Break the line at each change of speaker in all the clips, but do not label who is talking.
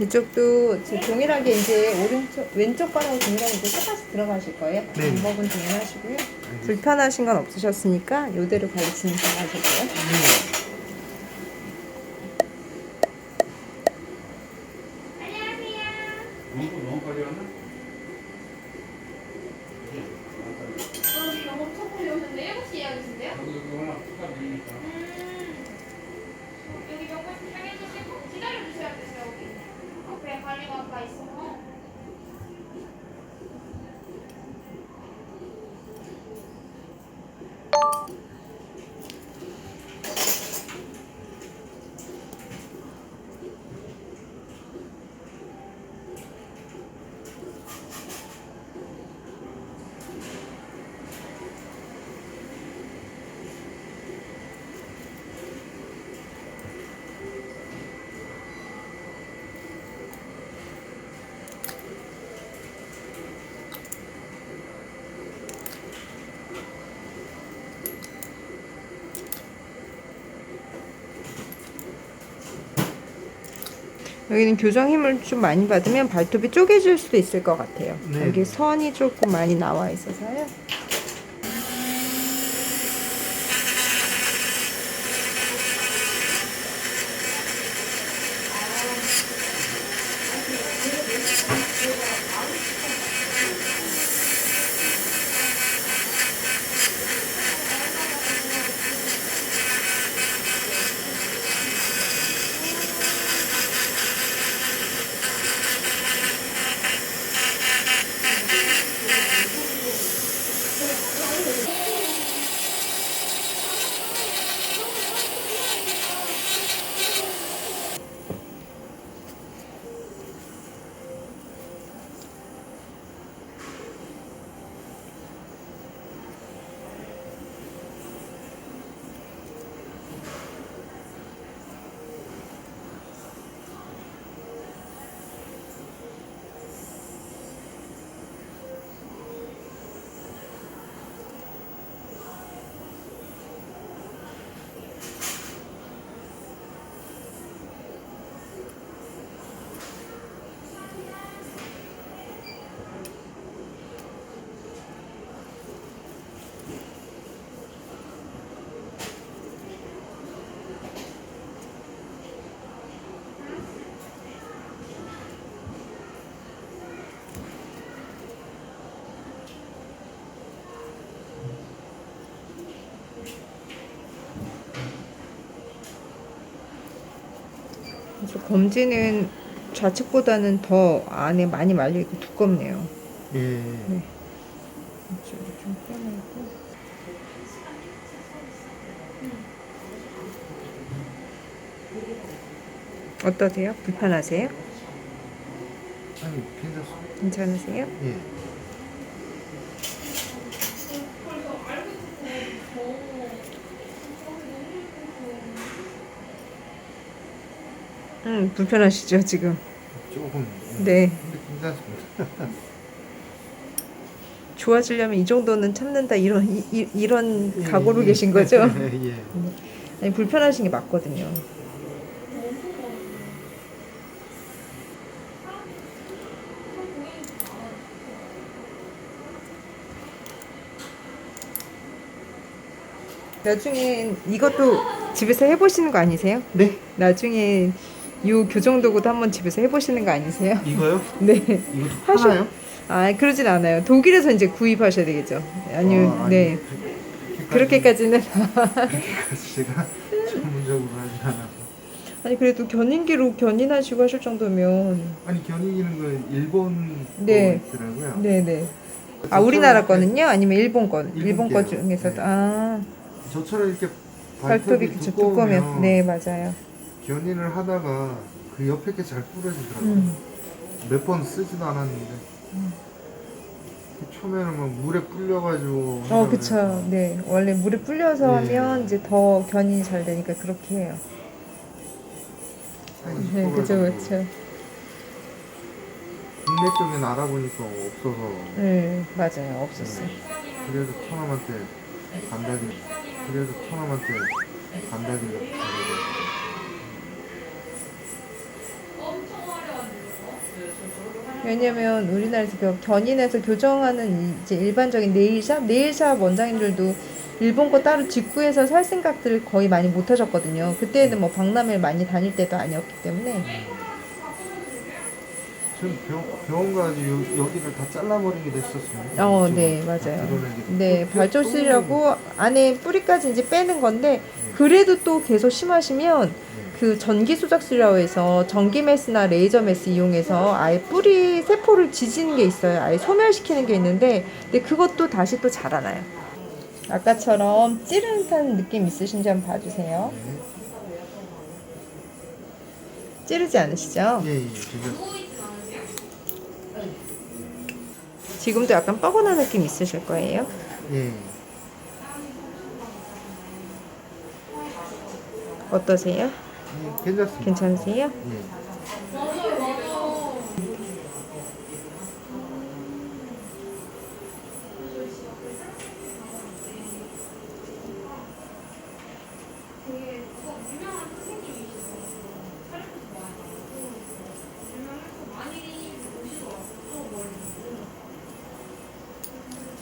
이쪽도 지금 동일하게 이제 오른쪽 왼쪽 거랑 동일하게 이제 똑같이 들어가실 거예요.
네.
방법은 동일하시고요. 불편하신 건 없으셨으니까 이대로 가르치면 잘하실게요.
네.
너무 너무까지 왔나?
여기 영업 첫 번에 오셨는데 7시 예약이신데요?
여기 여기 하나 축하드리니까.
음. 여기 몇 번씩 향해주시고 기다려주셔야 되세요 여기 앞에 관리관가 있어서
여기는 교정 힘을 좀 많이 받으면 발톱이 쪼개질 수도 있을 것 같아요.
네.
여기 선이 조금 많이 나와 있어서요. 그래서 검지는 좌측보다는 더 안에 많이 말려 있고 두껍네요.
예.
이쪽이 좀 편하고. 어떠세요? 불편하세요?
아니 괜찮습니다.
괜찮으세요?
예.
음, 불편하시죠, 지금?
조금. 예.
네.
근데 괜찮습니다.
좋아지려면 이 정도는 참는다, 이런, 이, 이, 이런
예,
각오로
예.
계신 거죠?
예.
아니, 불편하신 게 맞거든요. 나중에 이것도 집에서 해보시는 거 아니세요?
네.
나중에 요 교정 도구도 한번 집에서 해보시는 거 아니세요?
이거요?
네.
이것도
하셔-
하나요?
아 그러진 않아요. 독일에서 이제 구입하셔야 되겠죠. 아니요,
어, 아니,
네.
그렇게까지-
그렇게까지는
그렇게까지 제가 전문적으로 하진 않아서.
아니 그래도 견인기로 견인하시고 하실 정도면
아니 견인기는 그 일본
네.
거 있더라고요.
네네. 아 우리나라 거는요? 아니면 일본 거?
일본
일본 거. 중에서도
네.
아
저처럼 이렇게
발톱이
발톱이 두꺼우면
두꺼우면 네 맞아요.
견인을 하다가 그 옆에 게잘 부러지더라고요.
음.
몇번 쓰지도 않았는데 처음에는 막 물에 불려가지고
어 그쵸. 네 원래 물에 불려서
네.
하면 이제 더 견인이 잘 되니까 그렇게 해요. 네 그쵸 그쵸.
국내 쪽엔 알아보니까 없어서
네 맞아요 없었어요.
그래서 처남한테 간다길 그래서 처남한테 간다길래
왜냐면 우리나라에서 그 견인해서 교정하는 이- 이제 일반적인 네일샵, 네일샵 원장님들도 일본 거 따로 직구해서 살 생각들을 거의 많이 못 하셨거든요. 그때는 뭐 박람회를 많이 다닐 때도 아니었기 때문에
전 병, 병원 가서 여, 여기를 다 잘라버리기도 했었습니다.
어, 네,
다
맞아요. 네,
했고.
발조술이라고 안에 뿌리까지 이제 빼는 건데 그래도 또 계속 심하시면
네.
그 전기 수작술이라고 해서 전기 메스나 레이저 메스 이용해서 아예 뿌리 세포를 지지는 게 있어요. 아예 소멸시키는 게 있는데 근데 그것도 다시 또 자라나요. 아까처럼 찌릿한 느낌 있으신지 한번 봐주세요.
네.
찌르지 않으시죠?
예, 예,
않으세요?
지금도 약간 뻐근한 느낌 있으실 거예요.
예,
어떠세요?
예, 괜찮습니다.
괜찮으세요?
예.
되게 그거 유명한 선생님이시죠. 카리스마 좋아해가지고 유명해서 많이 오시더라고요. 또 멀리.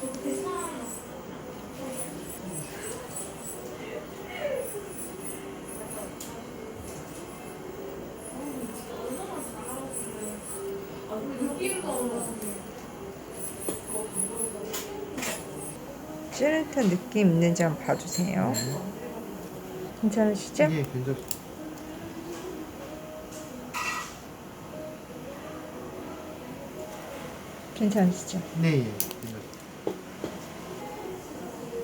저 대상 아, 그 느낌도
찌릿한 느낌 있는지 한번 봐주세요. 괜찮으시죠?
예, 괜찮습니다.
괜찮으시죠?
네, 예.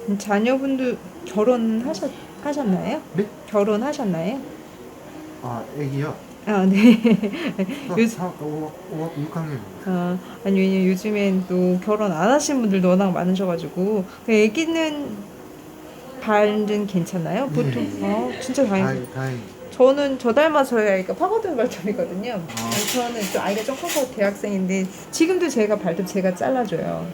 음, 자녀분도 결혼하셨 하셨나요?
네?
결혼하셨나요?
아, 애기요?
아 네.
요...
요-
4, 5, 5, 6학년입니다.
아, 아니 왜냐면 요즘엔 또 결혼 안 하신 분들도 워낙 많으셔가지고 그 아기는 발은 괜찮나요? 보통
네.
어 진짜 다행.
다행, 다행입니다.
저는 저 닮아서 저희 아이가 파고든 발톱이거든요.
아.
저는 좀 아이가 좀 커서 대학생인데 지금도 제가 발톱 제가 잘라줘요.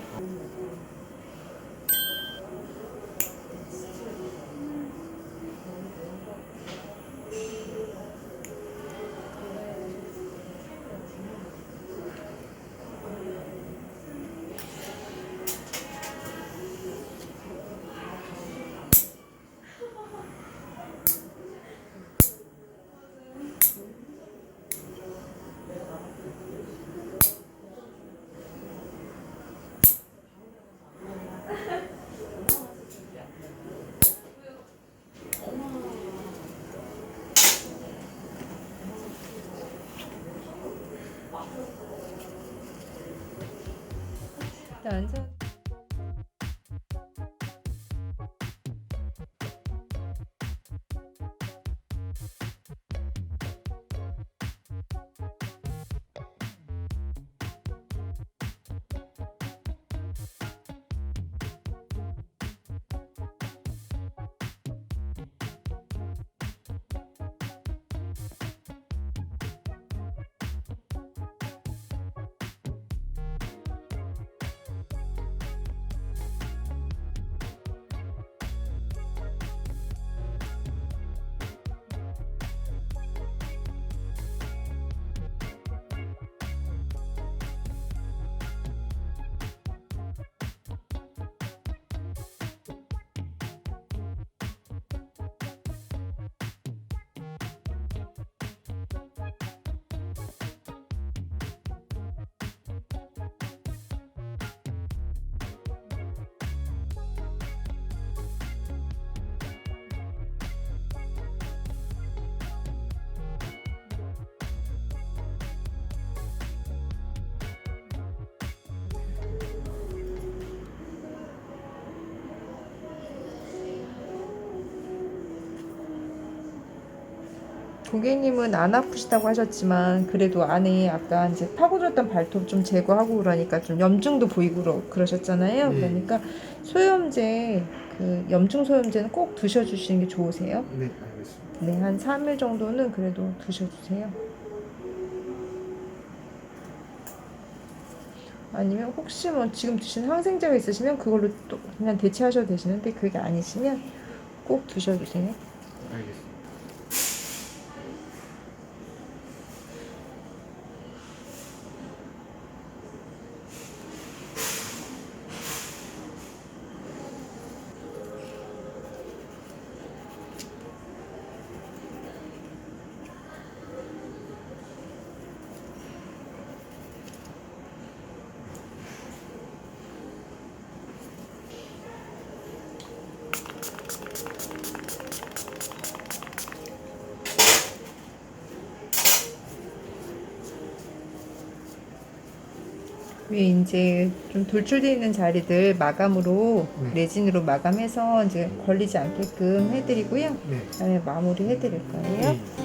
일단 고객님은 안 아프시다고 하셨지만 그래도 안에 아까 이제 파고들었던 발톱 좀 제거하고 그러니까 좀 염증도 보이고 그러, 그러셨잖아요.
네.
그러니까 소염제 그 염증 소염제는 꼭 드셔 주시는 게 좋으세요.
네, 알겠습니다.
네, 한 3일 정도는 그래도 드셔 주세요. 아니면 혹시 뭐 지금 드시는 항생제가 있으시면 그걸로 또 그냥 대체하셔도 되시는데 그게 아니시면 꼭 드셔주세요.
알겠습니다.
위에 이제 좀 돌출되어 있는 자리들 마감으로
네.
레진으로 마감해서 이제 걸리지 않게끔 해드리고요.
네.
그다음에 마무리 해드릴 거예요.
네.
네.